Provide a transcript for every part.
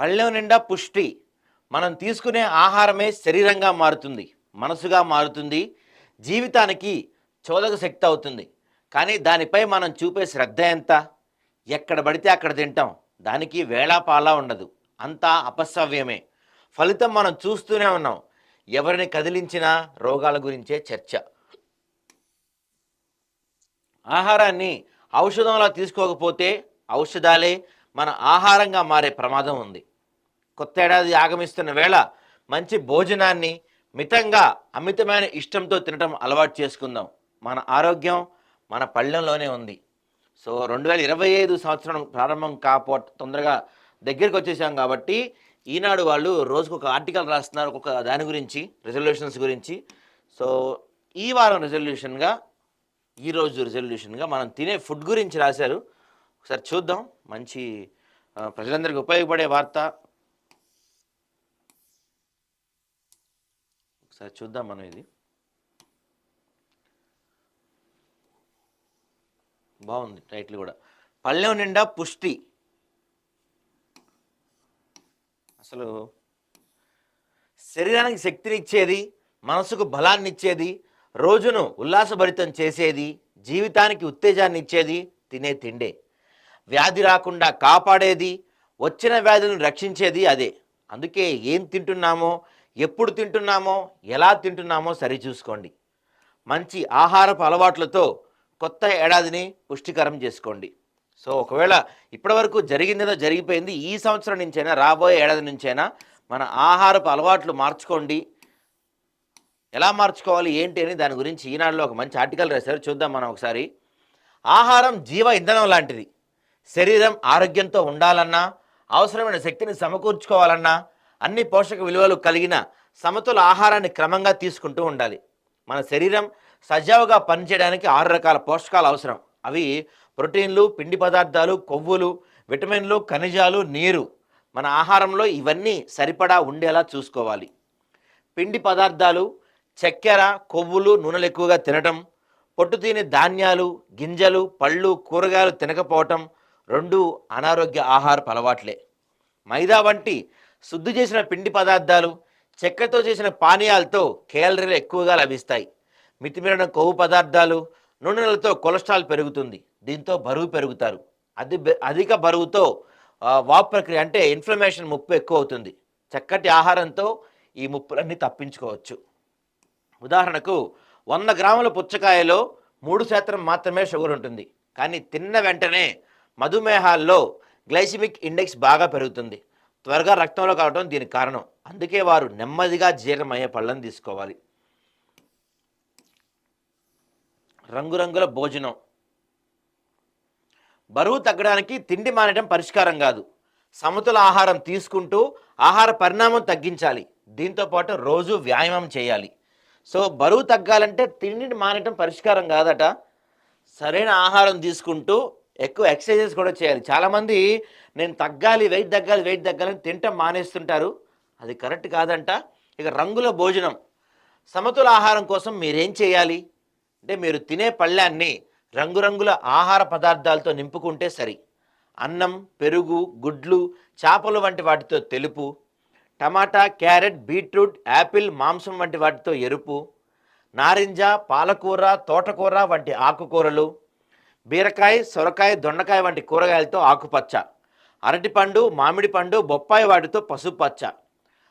పళ్ళెం నిండా పుష్టి. మనం తీసుకునే ఆహారమే శరీరంగా మారుతుంది మనసుగా మారుతుంది జీవితానికి చోదక శక్తి అవుతుంది. కానీ దానిపై మనం చూపే శ్రద్ధ ఎంత? ఎక్కడ పడితే అక్కడ తింటాం. దానికి వేళాపాలా ఉండదు. అంతా అపసవ్యమే ఫలితం మనం చూస్తూనే ఉన్నాం. ఎవరిని కదిలించినా రోగాల గురించే చర్చ. ఆహారాన్ని ఔషధంలా తీసుకోకపోతే ఔషధాలే మన ఆహారంగా మారే ప్రమాదం ఉంది. కొత్త ఏడాది ఆగమిస్తున్న వేళ మంచి భోజనాన్ని మితంగా అమితమైన ఇష్టంతో తినటం అలవాటు చేసుకుందాం. మన ఆరోగ్యం మన పళ్ళెంలోనే ఉంది. సో రెండు వేల ఇరవై ఐదు సంవత్సరం ప్రారంభం కాపో తొందరగా దగ్గరికి వచ్చేసాం కాబట్టి ఈనాడు వాళ్ళు రోజుకు ఒక ఆర్టికల్ రాస్తున్నారు. ఒక్కొక్క దాని గురించి రిజల్యూషన్స్ గురించి. సో ఈ వారం రిజల్యూషన్గా ఈరోజు రిజల్యూషన్గా మనం తినే ఫుడ్ గురించి రాశారు. ఒకసారి చూద్దాం. మంచి ప్రజలందరికీ ఉపయోగపడే వార్త. ఒకసారి చూద్దాం మనం ఇది. బాగుంది టైటిల్ కూడా. పళ్ళెం నిండా పుష్టి. అసలు శరీరానికి శక్తినిచ్చేది మనసుకు బలాన్ని ఇచ్చేది రోజును ఉల్లాసభరితం చేసేది జీవితానికి ఉత్తేజాన్ని ఇచ్చేది తినే తిండే. వ్యాధి రాకుండా కాపాడేది వచ్చిన వ్యాధులను రక్షించేది అదే. అందుకే ఏం తింటున్నామో ఎప్పుడు తింటున్నామో ఎలా తింటున్నామో సరిచూసుకోండి మంచి ఆహారపు అలవాట్లతో కొత్త ఏడాదిని పుష్టికరం చేసుకోండి. సో ఒకవేళ ఇప్పటివరకు జరిగిందేదో జరిగిపోయింది ఈ సంవత్సరం నుంచైనా రాబోయే ఏడాది నుంచైనా మన ఆహారపు అలవాట్లు మార్చుకోండి. ఎలా మార్చుకోవాలి ఏంటి అని దాని గురించి ఈనాడులో ఒక మంచి ఆర్టికల్ రాశారు చూద్దాం మనం ఒకసారి. ఆహారం జీవ ఇంధనం లాంటిది. శరీరం ఆరోగ్యంతో ఉండాలన్నా అవసరమైన శక్తిని సమకూర్చుకోవాలన్నా అన్ని పోషక విలువలు కలిగిన సమతుల ఆహారాన్ని క్రమంగా తీసుకుంటూ ఉండాలి. మన శరీరం సజావుగా పనిచేయడానికి ఆరు రకాల పోషకాలు అవసరం. అవి ప్రోటీన్లు పిండి పదార్థాలు కొవ్వులు విటమిన్లు ఖనిజాలు నీరు. మన ఆహారంలో ఇవన్నీ సరిపడా ఉండేలా చూసుకోవాలి. పిండి పదార్థాలు చక్కెర కొవ్వులు నూనెలు ఎక్కువగా తినటం పొట్టు తినే ధాన్యాలు గింజలు పళ్ళు కూరగాయలు తినకపోవటం రెండు అనారోగ్య ఆహారపు అలవాట్లే. మైదా వంటి శుద్ధి చేసిన పిండి పదార్థాలు చెక్కతో చేసిన పానీయాలతో కేలరీలు ఎక్కువగా లభిస్తాయి. మితిమీరిన కొవ్వు పదార్థాలు నూనెలతో కొలెస్ట్రాల్ పెరుగుతుంది. దీంతో బరువు పెరుగుతారు. అది అధిక బరువుతో వాపు ప్రక్రియ అంటే ఇన్ఫ్లమేషన్ ముప్పు ఎక్కువ అవుతుంది చక్కటి ఆహారంతో ఈ ముప్పులన్నీ తప్పించుకోవచ్చు. ఉదాహరణకు వంద గ్రాముల పుచ్చకాయలో మూడు శాతం మాత్రమే షుగర్ ఉంటుంది. కానీ తిన్న వెంటనే మధుమేహాల్లో గ్లైసిమిక్ ఇండెక్స్ బాగా పెరుగుతుంది. త్వరగా రక్తంలో కావడం దీనికి కారణం. అందుకే వారు నెమ్మదిగా జీర్ణమయ్యే పళ్ళను తీసుకోవాలి. రంగురంగుల భోజనం. బరువు తగ్గడానికి తిండి మానడం పరిష్కారం కాదు. సమతుల ఆహారం తీసుకుంటూ ఆహార పరిణామం తగ్గించాలి. దీంతో పాటు రోజు వ్యాయామం చేయాలి. సో బరువు తగ్గాలంటే తిండిని మానటం పరిష్కారం కాదట. సరైన ఆహారం తీసుకుంటూ ఎక్కువ ఎక్సర్సైజెస్ కూడా చేయాలి. చాలామంది నేను తగ్గాలి వెయిట్ తగ్గాలి వెయిట్ తగ్గాలని తింటం మానేస్తుంటారు. అది కరెక్ట్ కాదంట. ఇక రంగుల భోజనం. సమతుల ఆహారం కోసం మీరేం చేయాలి? అంటే మీరు తినే పళ్ళాన్ని రంగురంగుల ఆహార పదార్థాలతో నింపుకుంటే సరి. అన్నం పెరుగు గుడ్లు చేపలు వంటి వాటితో తెలుపు టమాటా క్యారెట్ బీట్రూట్ యాపిల్ మాంసం వంటి వాటితో ఎరుపు నారింజ పాలకూర తోటకూర వంటి ఆకుకూరలు బీరకాయ సొరకాయ దొండకాయ వంటి కూరగాయలతో ఆకుపచ్చ. అరటిపండు మామిడి పండు బొప్పాయి వాటితో పసుపచ్చ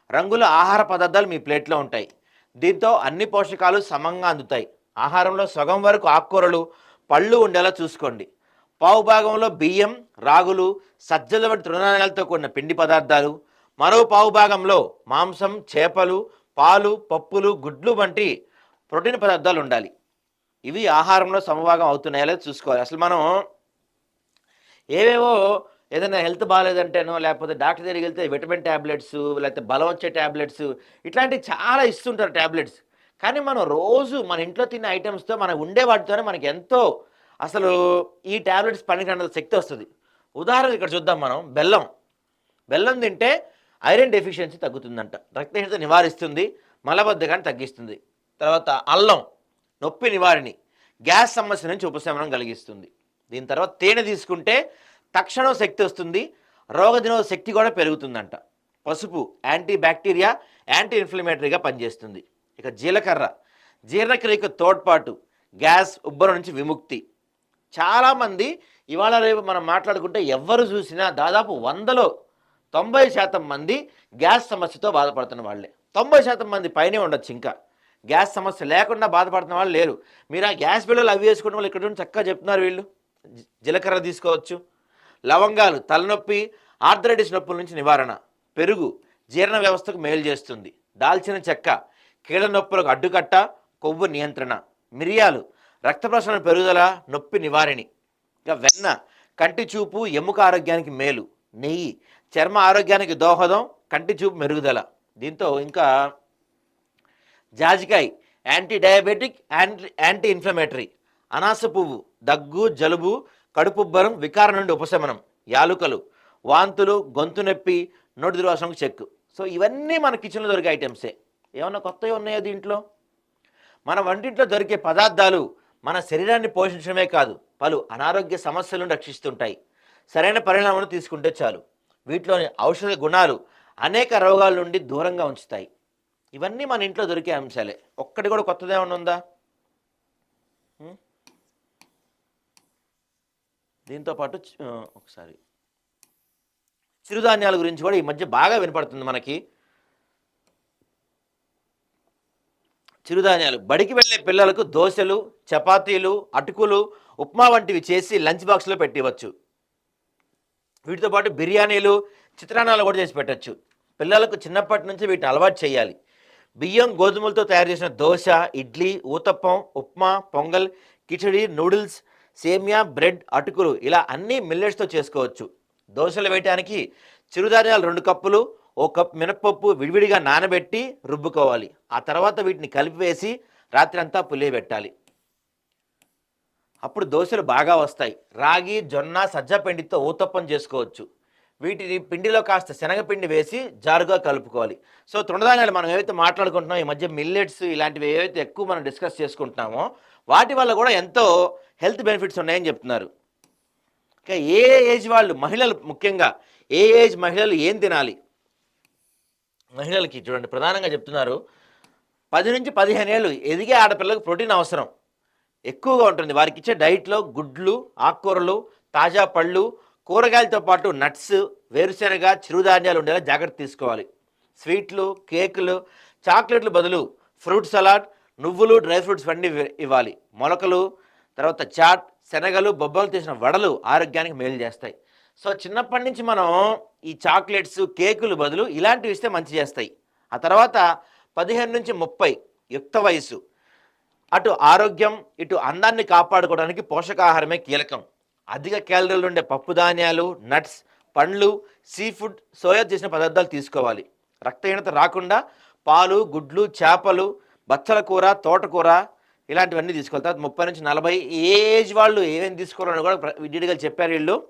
రంగుల ఆహార పదార్థాలు మీ ప్లేట్లో ఉంటాయి. దీంతో అన్ని పోషకాలు సమంగా అందుతాయి. ఆహారంలో సగం వరకు ఆకుకూరలు పళ్ళు ఉండేలా చూసుకోండి. పావు భాగంలో బియ్యం రాగులు సజ్జల వంటి తృణధాన్యాలతో కూడిన పిండి పదార్థాలు మరో పావు భాగంలో మాంసం చేపలు పాలు పప్పులు గుడ్లు వంటి ప్రోటీన్ పదార్థాలు ఉండాలి. ఇవి ఆహారంలో సమభాగం అవుతున్నాయా లేదా చూసుకోవాలి. అసలు మనం ఏవేవో ఏదైనా హెల్త్ బాగాలేదంటేనో లేకపోతే డాక్టర్ దగ్గరికి వెళ్తే విటమిన్ ట్యాబ్లెట్స్ లేకపోతే బలం వచ్చే ట్యాబ్లెట్స్ ఇట్లాంటివి చాలా ఇస్తుంటారు ట్యాబ్లెట్స్ కానీ మనం రోజు మన ఇంట్లో తిన్న ఐటమ్స్తో మనం ఉండే వాటితోనే మనకి ఎంతో అసలు ఈ ట్యాబ్లెట్స్ పనికిరంత శక్తి వస్తుంది. ఉదాహరణ ఇక్కడ చూద్దాం మనం. బెల్లం. బెల్లం తింటే ఐరన్ డెఫిషియన్సీ తగ్గుతుందంట. రక్తహీనత నివారిస్తుంది మలబద్ధకాన్ని తగ్గిస్తుంది. తర్వాత అల్లం. నొప్పి నివారిణి. గ్యాస్ సమస్య నుంచి ఉపశమనం కలిగిస్తుంది. దీని తర్వాత తేనె తీసుకుంటే తక్షణం శక్తి వస్తుంది. రోగనిరోధక శక్తి కూడా పెరుగుతుందంట. పసుపు యాంటీ బ్యాక్టీరియా యాంటీ ఇన్ఫ్లమేటరీగా పనిచేస్తుంది. ఇక జీలకర్ర. జీర్ణక్రియకు తోడ్పాటు గ్యాస్ ఉబ్బరం నుంచి విముక్తి. చాలామంది ఇవాళ రేపు మనం మాట్లాడుకుంటే ఎవరు చూసినా దాదాపు వందలో తొంభై శాతం మంది గ్యాస్ సమస్యతో బాధపడుతున్న వాళ్ళే. తొంభై శాతం మంది పైనే ఉండొచ్చు ఇంకా. గ్యాస్ సమస్య లేకుండా బాధపడుతున్న వాళ్ళు లేరు. మీరు ఆ గ్యాస్ బిల్లులు అవి వేసుకున్న వాళ్ళు ఇక్కడ చక్కగా చెప్తున్నారు వీళ్ళు. జీలకర్ర తీసుకోవచ్చు. లవంగాలు తలనొప్పి ఆర్థరైటిస్ నొప్పుల నుంచి నివారణ. పెరుగు జీర్ణ వ్యవస్థకు మేలు చేస్తుంది. దాల్చిన చెక్క కీళ్ళ నొప్పులకు అడ్డుకట్ట కొవ్వు నియంత్రణ. మిరియాలు రక్త ప్రసరణ పెరుగుదల నొప్పి నివారిణి. ఇక వెన్న కంటి చూపు ఎముక ఆరోగ్యానికి మేలు. నెయ్యి చర్మ ఆరోగ్యానికి దోహదం కంటి చూపు మెరుగుదల. దీంతో ఇంకా జాజికాయ anti diabetic anti anti inflammatory అనాస పువ్వు దగ్గు జలుబు కడుపుబ్బరం వికారం నుండి ఉపశమనం యాలుకలు వాంతులు గొంతు నొప్పి నోటి దుర్వాసనకు చెక్కు సో ఇవన్నీ మన కిచెన్లో దొరికే ఐటమ్సే. ఏమన్నా కొత్తవి ఉన్నాయో దీంట్లో? మన వంటింట్లో దొరికే పదార్థాలు మన శరీరాన్ని పోషించడమే కాదు పలు అనారోగ్య సమస్యలను రక్షిస్తుంటాయి. సరైన పరిణామాలు తీసుకుంటే చాలు. వీటిలోని ఔషధ గుణాలు అనేక రోగాల నుండి దూరంగా ఉంచుతాయి. ఇవన్నీ మన ఇంట్లో దొరికే అంశాలే. ఒక్కటి కూడా కొత్తదేమన్నా ఉందా? దీంతోపాటు దీంతో పాటు ఒకసారి. చిరుధాన్యాల గురించి కూడా ఈ మధ్య బాగా వినపడుతుంది మనకి. చిరుధాన్యాలు. బడికి వెళ్ళే పిల్లలకు దోశలు చపాతీలు అటుకులు ఉప్మా వంటివి చేసి లంచ్ బాక్స్లో పెట్టివచ్చు వీటితో పాటు బిర్యానీలు చిత్రాన్నాలు కూడా చేసి పెట్టచ్చు. పిల్లలకు చిన్నప్పటి నుంచి వీటిని అలవాటు చేయాలి. బియ్యం గోధుమలతో తయారు చేసిన దోశ ఇడ్లీ ఊతప్పం ఉప్మా పొంగల్ కిచడి నూడిల్స్ సేమియా బ్రెడ్ అటుకులు ఇలా అన్నీ మిల్లెట్స్తో చేసుకోవచ్చు. దోశలు వేయటానికి చిరుధాన్యాలు రెండు కప్పులు ఓ కప్ మినప్పప్పు విడివిడిగా నానబెట్టి రుబ్బుకోవాలి. ఆ తర్వాత వీటిని కలిపి వేసి రాత్రి అంతా పులియబెట్టాలి అప్పుడు దోశలు బాగా వస్తాయి. రాగి జొన్న సజ్జ పిండితో ఊతప్పం చేసుకోవచ్చు. వీటిని పిండిలో కాస్త శనగపిండి వేసి జారుగా కలుపుకోవాలి. సో తృణధాన్యాలు మనం ఏవైతే మాట్లాడుకుంటున్నాం ఈ మధ్య మిల్లెట్స్ ఇలాంటివి ఏవైతే ఎక్కువ మనం డిస్కస్ చేసుకుంటున్నామో వాటి వల్ల కూడా ఎంతో హెల్త్ బెనిఫిట్స్ ఉన్నాయని చెప్తున్నారు. ఇంకా ఏ ఏజ్ వాళ్ళు మహిళలు ముఖ్యంగా ఏ ఏజ్ మహిళలు ఏం తినాలి? మహిళలకి చూడండి ప్రధానంగా చెప్తున్నారు పది నుంచి పదిహేను ఏళ్ళు ఎదిగే ఆడపిల్లలకు ప్రోటీన్ అవసరం. ఎక్కువగా ఉంటుంది. వారికి ఇచ్చే డైట్లో గుడ్లు ఆకుకూరలు తాజా పళ్ళు కూరగాయలతో పాటు నట్స్ వేరుశెనగ చిరుధాన్యాలు ఉండేలా జాగ్రత్త తీసుకోవాలి. స్వీట్లు కేకులు చాక్లెట్లు బదులు ఫ్రూట్ సలాడ్ నువ్వులు డ్రై ఫ్రూట్స్ వండి ఇవ్వాలి. మొలకలు తర్వాత చాట్ శనగలు బొబ్బలు తీసిన వడలు ఆరోగ్యానికి మేలు చేస్తాయి. సో చిన్నప్పటి నుంచి మనం ఈ చాక్లెట్స్ కేకులు బదులు ఇలాంటివి ఇస్తే మంచి చేస్తాయి. ఆ తర్వాత పదిహేను నుంచి ముప్పై యుక్త వయసు అటు ఆరోగ్యం ఇటు అందాన్ని కాపాడుకోవడానికి పోషకాహారమే కీలకం. అధిక క్యాలరీలు ఉండే పప్పు ధాన్యాలు నట్స్ పండ్లు సీ ఫుడ్ సోయా చేసిన పదార్థాలు తీసుకోవాలి. రక్తహీనత రాకుండా పాలు గుడ్లు చేపలు బచ్చల కూర తోటకూర ఇలాంటివన్నీ తీసుకోవాలి. తర్వాత ముప్పై నుంచి నలభై ఏజ్ వాళ్ళు ఏమేమి తీసుకోవాలని కూడా ప్ర- విడిగా చెప్పారు వీళ్ళు.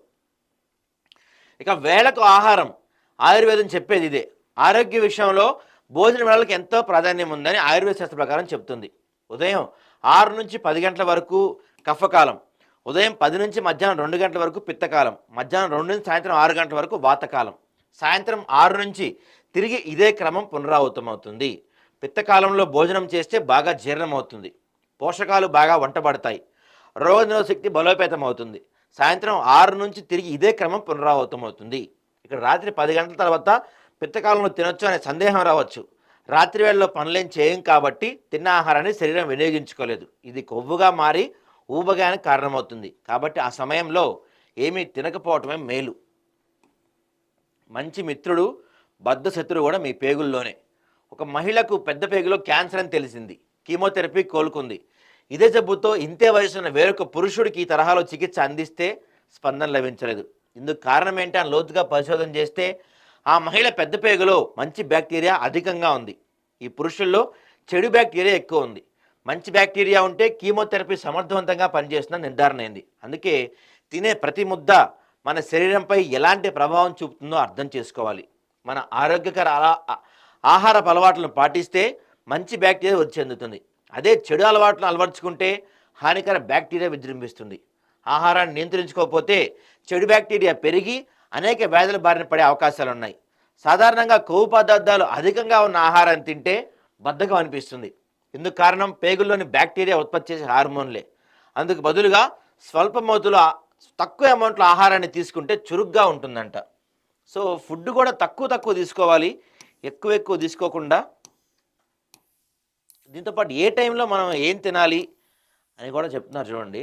ఇక వేళకు ఆహారం. ఆయుర్వేదం చెప్పేది ఇదే. ఆరోగ్య విషయంలో భోజన వేళలకు ఎంతో ప్రాధాన్యం ఉందని ఆయుర్వేద శాస్త్ర ప్రకారం చెప్తుంది. ఉదయం ఆరు నుంచి పది గంటల వరకు కఫకాలం ఉదయం పది నుంచి మధ్యాహ్నం రెండు గంటల వరకు పిత్తకాలం మధ్యాహ్నం రెండు నుంచి సాయంత్రం ఆరు గంటల వరకు వాతకాలం. సాయంత్రం ఆరు నుంచి తిరిగి ఇదే క్రమం పునరావృతమవుతుంది. పిత్తకాలంలో భోజనం చేస్తే బాగా జీర్ణమవుతుంది. పోషకాలు బాగా వంటబడతాయి. రోగనిరోధ శక్తి బలోపేతం అవుతుంది సాయంత్రం ఆరు నుంచి తిరిగి ఇదే క్రమం పునరావృతమవుతుంది. ఇక్కడ రాత్రి పది గంటల తర్వాత పిత్తకాలంలో తినొచ్చు అనే సందేహం రావచ్చు. రాత్రి వేళలో పనులేం చేయం కాబట్టి తిన్న ఆహారాన్ని శరీరం వినియోగించుకోలేదు. ఇది కొవ్వుగా మారి ఊబగానికి కారణమవుతుంది. కాబట్టి ఆ సమయంలో ఏమీ తినకపోవటమే మేలు. మంచి మిత్రుడు బద్ధ శత్రువు కూడా మీ పేగుల్లోనే. ఒక మహిళకు పెద్ద పేగులో క్యాన్సర్ అని తెలిసింది. కీమోథెరపీ కోలుకుంది. ఇదే జబ్బుతో ఇంతే వయసున్న వేరొక పురుషుడికి ఈ తరహాలో చికిత్స అందిస్తే స్పందన లభించలేదు. ఇందుకు కారణం ఏంటి అని లోతుగా పరిశోధన చేస్తే ఆ మహిళ పెద్ద పేగులో మంచి బ్యాక్టీరియా అధికంగా ఉంది. ఈ పురుషుల్లో చెడు బ్యాక్టీరియా ఎక్కువ ఉంది. మంచి బ్యాక్టీరియా ఉంటే కీమోథెరపీ సమర్థవంతంగా పనిచేస్తున్న నిర్ధారణ అయింది. అందుకే తినే ప్రతి ముద్ద మన శరీరంపై ఎలాంటి ప్రభావం చూపుతుందో అర్థం చేసుకోవాలి. మన ఆరోగ్యకర అలా- ఆహారపు అలవాట్లను పాటిస్తే మంచి బ్యాక్టీరియా వచ్చి చెందుతుంది. అదే చెడు అలవాట్లను అలవర్చుకుంటే హానికర బ్యాక్టీరియా విజృంభిస్తుంది. ఆహారాన్ని నియంత్రించుకోకపోతే చెడు బ్యాక్టీరియా పెరిగి అనేక వ్యాధుల బారిన పడే అవకాశాలు ఉన్నాయి సాధారణంగా కొవ్వు పదార్థాలు అధికంగా ఉన్న ఆహారాన్ని తింటే బద్ధకం అనిపిస్తుంది. ఇందుకు కారణం పేగుల్లోని బ్యాక్టీరియా ఉత్పత్తి చేసే హార్మోన్లే. అందుకు బదులుగా స్వల్ప మోతులో తక్కువ అమౌంట్లో ఆహారాన్ని తీసుకుంటే చురుగ్గా ఉంటుందంట. సో ఫుడ్ కూడా తక్కువ తక్కువ తీసుకోవాలి. ఎక్కువ ఎక్కువ తీసుకోకుండా దీంతోపాటు ఏ టైంలో మనం ఏం తినాలి అని కూడా చెప్తున్నారు చూడండి.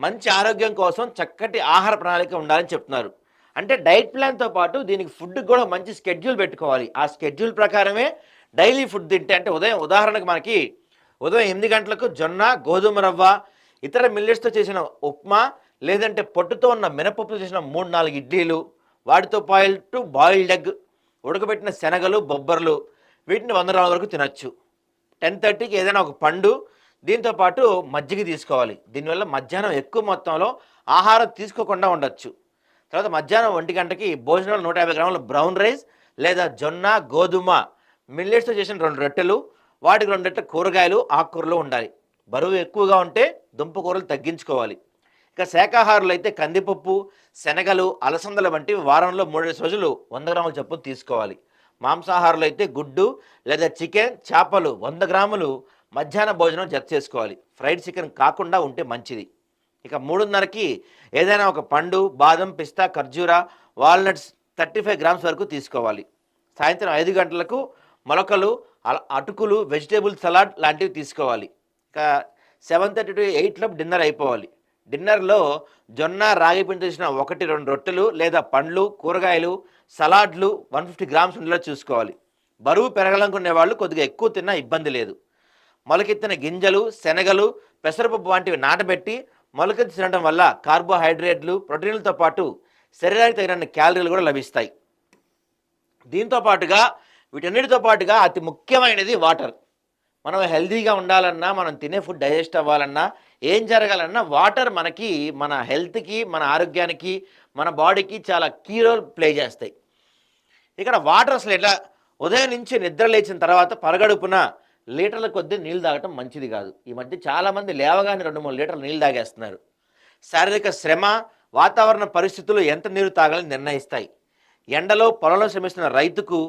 మంచి ఆరోగ్యం కోసం చక్కటి ఆహార ప్రణాళిక ఉండాలని చెప్తున్నారు. అంటే డైట్ ప్లాన్తో పాటు దీనికి ఫుడ్ కూడా మంచి స్కెడ్యూల్ పెట్టుకోవాలి. ఆ స్కెడ్యూల్ ప్రకారమే డైలీ ఫుడ్ తింటే అంటే ఉదయం ఉదాహరణకు మనకి ఉదయం ఎనిమిది గంటలకు జొన్న గోధుమ రవ్వ ఇతర మిల్లెట్స్తో చేసిన ఉప్మా లేదంటే పొట్టుతో ఉన్న మినపప్పుతో చేసిన మూడు నాలుగు ఇడ్లీలు వాటితో పాటు బాయిల్డ్ ఎగ్ ఉడకబెట్టిన శనగలు బొబ్బర్లు వీటిని వంద గ్రాముల వరకు తినచ్చు. టెన్ థర్టీకి ఏదైనా ఒక పండు దీంతో పాటు మజ్జిగ తీసుకోవాలి. దీనివల్ల మధ్యాహ్నం ఎక్కువ మొత్తంలో ఆహారం తీసుకోకుండా ఉండొచ్చు. తర్వాత మధ్యాహ్నం ఒంటి గంటకి భోజనాలు నూట యాభై గ్రాముల బ్రౌన్ రైస్ లేదా జొన్న గోధుమ మిల్లెట్స్తో చేసిన రెండు రొట్టెలు వాటికి రెండు కూరగాయలు ఆకుకూరలు ఉండాలి. బరువు ఎక్కువగా ఉంటే దుంప కూరలు తగ్గించుకోవాలి. ఇక శాకాహారులు అయితే కందిపప్పు శనగలు అలసందలు వంటివి వారంలో మూడేసి రోజులు వంద గ్రాముల చొప్పున తీసుకోవాలి. మాంసాహారులు అయితే గుడ్డు లేదా చికెన్ చేపలు వంద గ్రాములు మధ్యాహ్న భోజనం జత చేసుకోవాలి. ఫ్రైడ్ చికెన్ కాకుండా ఉంటే మంచిది. ఇక మూడున్నరకి ఏదైనా ఒక పండు బాదం పిస్తా ఖర్జూరా వాల్నట్స్ థర్టీ ఫైవ్ గ్రామ్స్ వరకు తీసుకోవాలి. సాయంత్రం ఐదు గంటలకు మొలకలు అటుకులు వెజిటేబుల్ సలాడ్ లాంటివి తీసుకోవాలి. ఇక సెవెన్ థర్టీ టు ఎయిట్లో డిన్నర్ అయిపోవాలి. డిన్నర్లో జొన్న రాగి పిండి చేసిన ఒకటి రెండు రొట్టెలు లేదా పండ్లు కూరగాయలు సలాడ్లు వన్ ఫిఫ్టీ గ్రామ్స్ ఉండేలా చూసుకోవాలి. బరువు పెరగాలనుకునే వాళ్ళు కొద్దిగా ఎక్కువ తిన్నా ఇబ్బంది లేదు. మొలకెత్తిన గింజలు శనగలు పెసరపప్పు వంటివి నాటబెట్టి మొలకెత్తి తినడం వల్ల కార్బోహైడ్రేట్లు ప్రోటీన్లతో పాటు శరీరానికి తగిన క్యాలరీలు కూడా లభిస్తాయి. దీంతో పాటుగా వీటన్నిటితో పాటుగా అతి ముఖ్యమైనది వాటర్. మనం హెల్తీగా ఉండాలన్నా మనం తినే ఫుడ్ డైజెస్ట్ అవ్వాలన్నా ఏం జరగాలన్నా వాటర్ మనకి మన హెల్త్కి మన ఆరోగ్యానికి మన బాడీకి చాలా కీ రోల్ ప్లే చేస్తాయి. ఇక్కడ వాటర్ అసలు ఎట్లా ఉదయం నుంచి నిద్ర లేచిన తర్వాత పరగడుపున లీటర్ల కొద్దీ నీళ్ళు తాగటం మంచిది కాదు. ఈ మధ్య చాలామంది లేవగానే రెండు మూడు లీటర్లు నీళ్ళు తాగేస్తున్నారు. శారీరక శ్రమ వాతావరణ పరిస్థితులు ఎంత నీరు తాగాలని నిర్ణయిస్తాయి. ఎండలో పొలంలో శ్రమిస్తున్న రైతుకు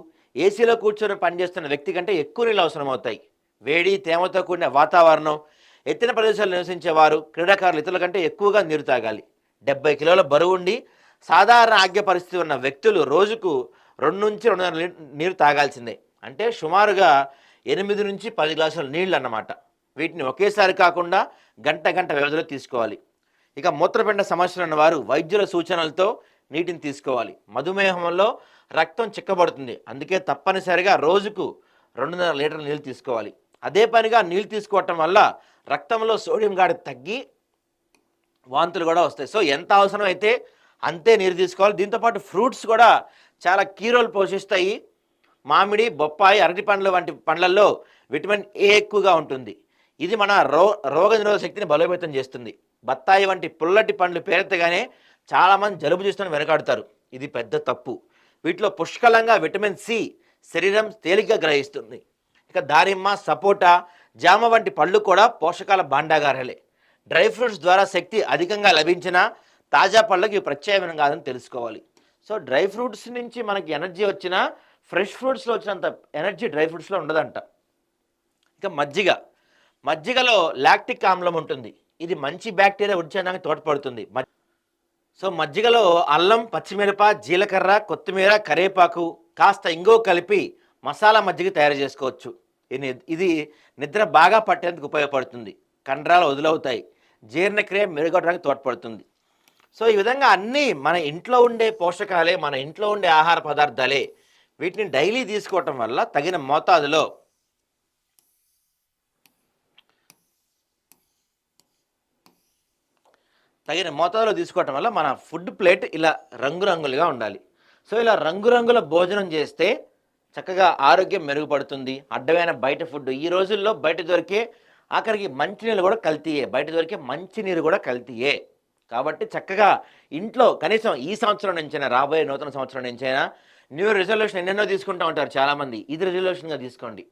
ఏసీలో కూర్చొని పనిచేస్తున్న వ్యక్తి కంటే ఎక్కువ నీళ్ళు అవసరం అవుతాయి వేడి తేమతో కూడిన వాతావరణం ఎత్తిన ప్రదేశాలు నివసించేవారు క్రీడాకారులు ఇతరుల కంటే ఎక్కువగా నీరు తాగాలి. డెబ్బై కిలోల బరువు ఉండి సాధారణ ఆగ్య పరిస్థితి ఉన్న వ్యక్తులు రోజుకు రెండు నుంచి రెండున్నర లీటర్ నీరు తాగాల్సిందే. అంటే సుమారుగా ఎనిమిది నుంచి పది గ్లాసుల నీళ్ళు అన్నమాట వీటిని ఒకేసారి కాకుండా గంట గంట వ్యవధిలో తీసుకోవాలి. ఇక మూత్రపిండ సమస్యలు ఉన్న వారు వైద్యుల సూచనలతో నీటిని తీసుకోవాలి. మధుమేహంలో రక్తం చిక్కబడుతుంది. అందుకే తప్పనిసరిగా రోజుకు రెండున్నర లీటర్ల నీళ్ళు తీసుకోవాలి. అదే పనిగా నీళ్ళు తీసుకోవటం వల్ల రక్తంలో సోడియం గాడి తగ్గి వాంతులు కూడా వస్తాయి. సో ఎంత అవసరం అయితే అంతే నీరు తీసుకోవాలి. దీంతోపాటు ఫ్రూట్స్ కూడా చాలా కీ రోల్ పోషిస్తాయి. మామిడి బొప్పాయి అరటి పండ్లు వంటి పండ్లలో విటమిన్ ఏ ఎక్కువగా ఉంటుంది. ఇది మన రో రోగ నిరోధక శక్తిని బలోపేతం చేస్తుంది. బత్తాయి వంటి పుల్లటి పండ్లు పేరెత్తగానే చాలామంది జలుబు చేస్తున్న వెనకాడుతారు. ఇది పెద్ద తప్పు. వీటిలో పుష్కలంగా విటమిన్ సి శరీరం తేలిగ్గా గ్రహిస్తుంది. ఇక దారిమ్మ సపోటా జామ వంటి పళ్ళు కూడా పోషకాల భాండాగారాలే. డ్రై ఫ్రూట్స్ ద్వారా శక్తి అధికంగా లభించిన తాజా పళ్ళకి ప్రత్యేకమైన కాదని తెలుసుకోవాలి. సో డ్రై ఫ్రూట్స్ నుంచి మనకి ఎనర్జీ వచ్చినా ఫ్రెష్ ఫ్రూట్స్లో వచ్చినంత ఎనర్జీ డ్రై ఫ్రూట్స్లో ఉండదంట. ఇక మజ్జిగ. మజ్జిగలో లాక్టిక్ ఆమ్లం ఉంటుంది. ఇది మంచి బ్యాక్టీరియా ఉడిచేయడానికి తోడ్పడుతుంది. సో మజ్జిగలో అల్లం పచ్చిమిరప జీలకర్ర కొత్తిమీర కరివేపాకు కాస్త ఇంగో కలిపి మసాలా మజ్జిగ తయారు చేసుకోవచ్చు. ఇది ఇది నిద్ర బాగా పట్టేందుకు ఉపయోగపడుతుంది. కండరాలు వదులవుతాయి. జీర్ణక్రియ మెరుగవడానికి తోడ్పడుతుంది. సో ఈ విధంగా అన్నీ మన ఇంట్లో ఉండే పోషకాలే మన ఇంట్లో ఉండే ఆహార పదార్థాలే వీటిని డైలీ తీసుకోవటం వల్ల తగిన మోతాదులో తగిన మోతాదులో తీసుకోవటం వల్ల మన ఫుడ్ ప్లేట్ ఇలా రంగురంగులుగా ఉండాలి. సో ఇలా రంగురంగుల భోజనం చేస్తే చక్కగా ఆరోగ్యం మెరుగుపడుతుంది. అడ్డమైన బయట ఫుడ్. ఈ రోజుల్లో బయట దొరికే ఆఖరికి మంచినీళ్ళు కూడా కల్తీయే. బయట దొరికే మంచినీరు కూడా కల్తీయే. కాబట్టి చక్కగా ఇంట్లో కనీసం ఈ సంవత్సరం నుంచైనా రాబోయే నూతన సంవత్సరం నుంచైనా న్యూ రిజల్యూషన్ ఎన్నెన్నో తీసుకుంటూ ఉంటారు చాలామంది. ఇది రిజల్యూషన్గా తీసుకోండి.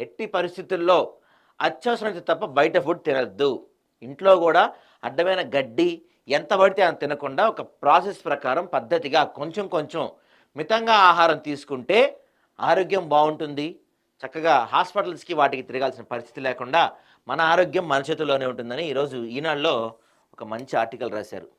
ఎట్టి పరిస్థితుల్లో అత్యవసరం తప్ప బయట ఫుడ్ తినద్దు. ఇంట్లో కూడా అడ్డమైన గడ్డి ఎంత పడితే అంత తినకుండా ఒక ప్రాసెస్ ప్రకారం పద్ధతిగా కొంచెం కొంచెం మితంగా ఆహారం తీసుకుంటే ఆరోగ్యం బాగుంటుంది. చక్కగా హాస్పిటల్స్కి వాటికి తిరగాల్సిన పరిస్థితి లేకుండా మన ఆరోగ్యం మన చేతుల్లోనే ఉంటుందని ఈరోజు ఈనాడులో ఒక మంచి ఆర్టికల్ రాశారు.